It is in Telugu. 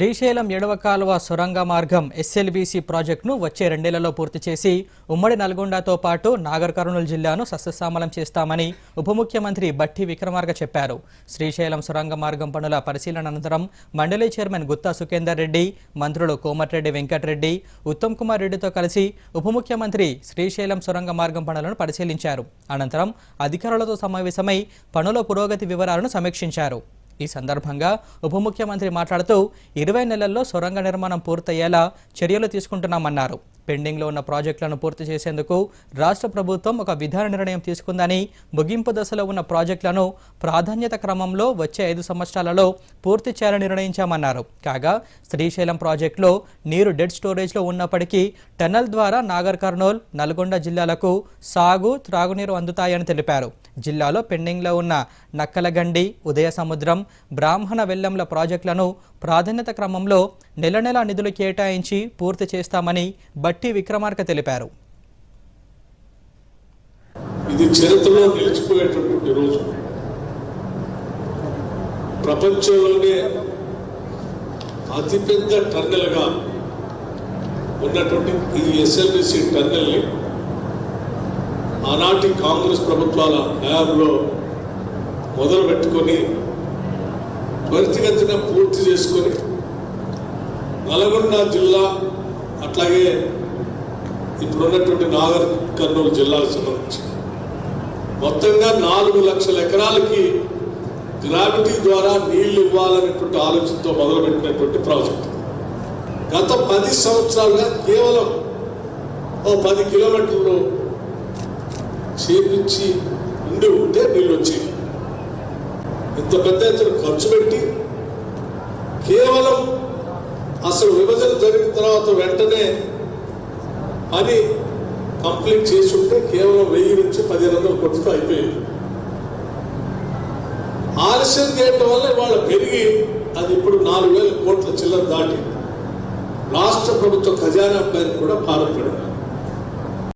శ్రీశైలం ఎడవ కాలువ సొరంగ మార్గం ఎస్ఎల్బీసీ ప్రాజెక్టును వచ్చే రెండేళ్ళలో పూర్తి చేసి ఉమ్మడి నల్గొండతో పాటు నాగర్ కర్నూలు జిల్లాను సస్యశ్యామలం చేస్తామని ఉప ముఖ్యమంత్రి బట్టి విక్రమార్క చెప్పారు. శ్రీశైలం సొరంగ మార్గం పనుల పరిశీలన అనంతరం మండలి చైర్మన్ గుత్తా సుఖేందర్ రెడ్డి మంత్రులు కోమటిరెడ్డి వెంకటరెడ్డి ఉత్తమ్ కుమార్ రెడ్డితో కలిసి ఉప ముఖ్యమంత్రి శ్రీశైలం సొరంగ మార్గం పనులను పరిశీలించారు. అనంతరం అధికారులతో సమావేశమై పనుల పురోగతి వివరాలను సమీక్షించారు. ఈ సందర్భంగా ఉప ముఖ్యమంత్రి మాట్లాడుతూ ఇరవై నెలల్లో సొరంగ నిర్మాణం పూర్తయ్యేలా చర్యలు తీసుకుంటున్నామన్నారు. పెండింగ్లో ఉన్న ప్రాజెక్టులను పూర్తి చేసేందుకు రాష్ట్ర ప్రభుత్వం ఒక విధాన నిర్ణయం తీసుకుందని ముగింపు దశలో ఉన్న ప్రాజెక్టులను ప్రాధాన్యత క్రమంలో వచ్చే ఐదు సంవత్సరాలలో పూర్తి చేయాలని నిర్ణయించామన్నారు. కాగా శ్రీశైలం ప్రాజెక్టులో నీరు డెడ్ స్టోరేజ్లో ఉన్నప్పటికీ టన్నల్ ద్వారా నాగర్ కర్నూల్ నల్గొండ జిల్లాలకు సాగు త్రాగునీరు అందుతాయని తెలిపారు. జిల్లాలో పెండింగ్లో ఉన్న నక్కలగండి ఉదయ సముద్రం బ్రాహ్మణ వెల్లంల ప్రాజెక్టులను ప్రాధాన్యత క్రమంలో నెల నెల నిధులు కేటాయించి పూర్తి చేస్తామని బట్టి విక్రమార్క తెలిపారు. ఇది చరిత్రలో నిలిచిపోయేటటువంటి రోజు. ప్రపంచంలోనే అతిపెద్ద టన్నెల్గా ఉన్నటువంటి ఈ ఎస్ఎల్బిసి టన్నెల్ని ఆనాటి కాంగ్రెస్ ప్రభుత్వాల హయాంలో మొదలు పెట్టుకొని త్వరితగతిన పూర్తి చేసుకొని నల్గొండ జిల్లా అట్లాగే ఇప్పుడున్నటువంటి నాగర్ కర్నూలు జిల్లాకు సంబంధించి. మొత్తంగా నాలుగు లక్షల ఎకరాలకి గ్రావిటీ ద్వారా నీళ్ళు ఇవ్వాలనేటువంటి ఆలోచనతో మొదలుపెట్టినటువంటి ప్రాజెక్ట్. గత పది సంవత్సరాలుగా కేవలం ఓ పది కిలోమీటర్లు చేపించి ఉండి ఉంటే నీళ్ళు వచ్చేవి. ఇంత పెద్ద ఎత్తున ఖర్చు పెట్టి కేవలం అసలు విభజన జరిగిన తర్వాత వెంటనే అది కంప్లీట్ చేసి ఉంటే కేవలం వెయ్యి నుంచి పదిహేను వందల కోట్లతో అయిపోయింది. ఆలస్యం చేయడం వల్ల ఇవాళ పెరిగి అది ఇప్పుడు నాలుగు వేల కోట్ల చిల్లర దాటి రాష్ట్ర ప్రభుత్వ ఖజానా పైన కూడా భారం